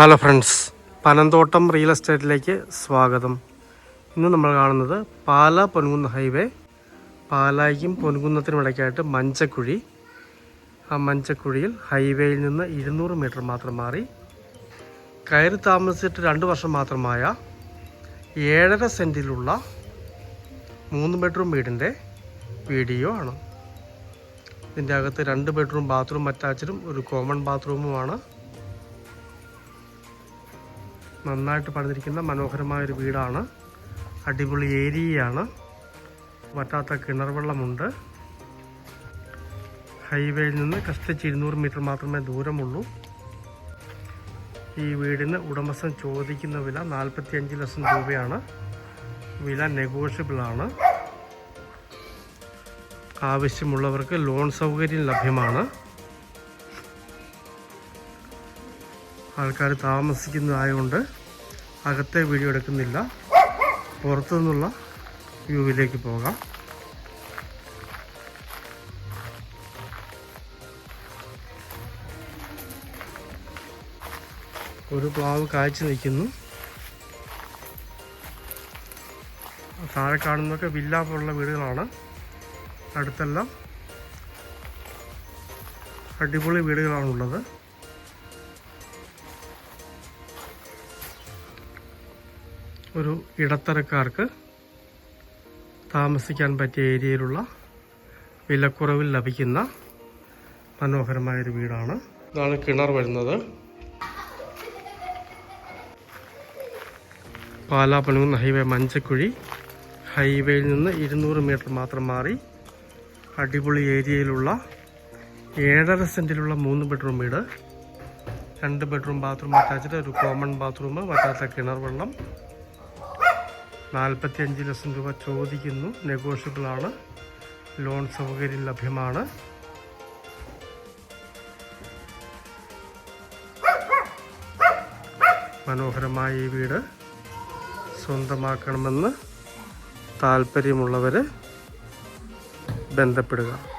Hello friends Panamthottam real എസ്റ്റേറ്റിലേക്ക് സ്വാഗതം. ഇന്ന് നമ്മൾ കാണുന്നത് പാല പൊൻകുന്ന ഹൈവേ പാലായ്ക്കും പൊൻകുന്നത്തിനും ഇടയ്ക്കായിട്ട് മഞ്ചക്കുഴി. ആ മഞ്ചക്കുഴിയിൽ ഹൈവേയിൽ നിന്ന് ഇരുന്നൂറ് മീറ്റർ മാത്രം മാറി. കയറി താമസിച്ചിട്ട് രണ്ട് വർഷം മാത്രമായ ഏഴര സെന്റിലുള്ള മൂന്ന് ബെഡ്റൂം വീടിന്റെ വീഡിയോ ആണ്. ഇതിന്റെ അകത്ത് രണ്ട് ബെഡ്റൂം ബാത്റൂം അറ്റാച്ചഡും ഒരു കോമൺ ബാത്റൂമുമാണ് നന്നായിട്ട് പണിതിരിക്കുന്ന മനോഹരമായ ഒരു വീടാണ്. അടിപൊളി ഏരിയയാണ്. വറ്റാത്ത കിണർ വെള്ളമുണ്ട് ഹൈവേയിൽ നിന്ന് കഷ്ടിച്ച് ഇരുന്നൂറ് മീറ്റർ മാത്രമേ ദൂരമുള്ളൂ. ഈ വീടിന് ഉടമസ്ഥൻ ചോദിക്കുന്ന വില നാൽപ്പത്തി അഞ്ച് ലക്ഷം രൂപയാണ്. വില നെഗോഷ്യബിൾ ആണ്. ആവശ്യമുള്ളവർക്ക് ലോൺ സൗകര്യം ലഭ്യമാണ്. ആൾക്കാർ താമസിക്കുന്നതായതുകൊണ്ട് അകത്തെ വീഡിയോ എടുക്കുന്നില്ല. പുറത്തു നിന്നുള്ള വ്യൂവിലേക്ക് പോകാം. ഒരു പ്ലാവ് കാഴ്ച നിൽക്കുന്നു. താഴെ കാണുന്നതൊക്കെ വില്ല പോലുള്ള വീടുകളാണ്. അടുത്തെല്ലാം അടിപൊളി വീടുകളാണുള്ളത്. ഒരു ഇടത്തരക്കാർക്ക് താമസിക്കാൻ പറ്റിയ ഏരിയയിലുള്ള വിലക്കുറവിൽ ലഭിക്കുന്ന മനോഹരമായൊരു വീടാണ്. ഇതാണ് കിണർ വരുന്നത്. പാലാ പനുകുന്ന ഹൈവേ മഞ്ചക്കുഴി ഹൈവേയിൽ നിന്ന് ഇരുന്നൂറ് മീറ്റർ മാത്രം മാറി അടിപൊളി ഏരിയയിലുള്ള ഏഴര സെന്റിലുള്ള മൂന്ന് ബെഡ്റൂം വീട്. രണ്ട് ബെഡ്റൂം ബാത്റൂം അറ്റാച്ച്ഡ് ഒരു കോമൺ ബാത്റൂം വറ്റാത്ത കിണർ വെള്ളം. നാൽപ്പത്തി അഞ്ച് ലക്ഷം രൂപ ചോദിക്കുന്നു. നെഗോഷ്യബിൾ ആണ് ലോൺ സൗകര്യം ലഭ്യമാണ്. മനോഹരമായ ഈ വീട് സ്വന്തമാക്കണമെന്ന് താല്പര്യമുള്ളവർ ബന്ധപ്പെടുക.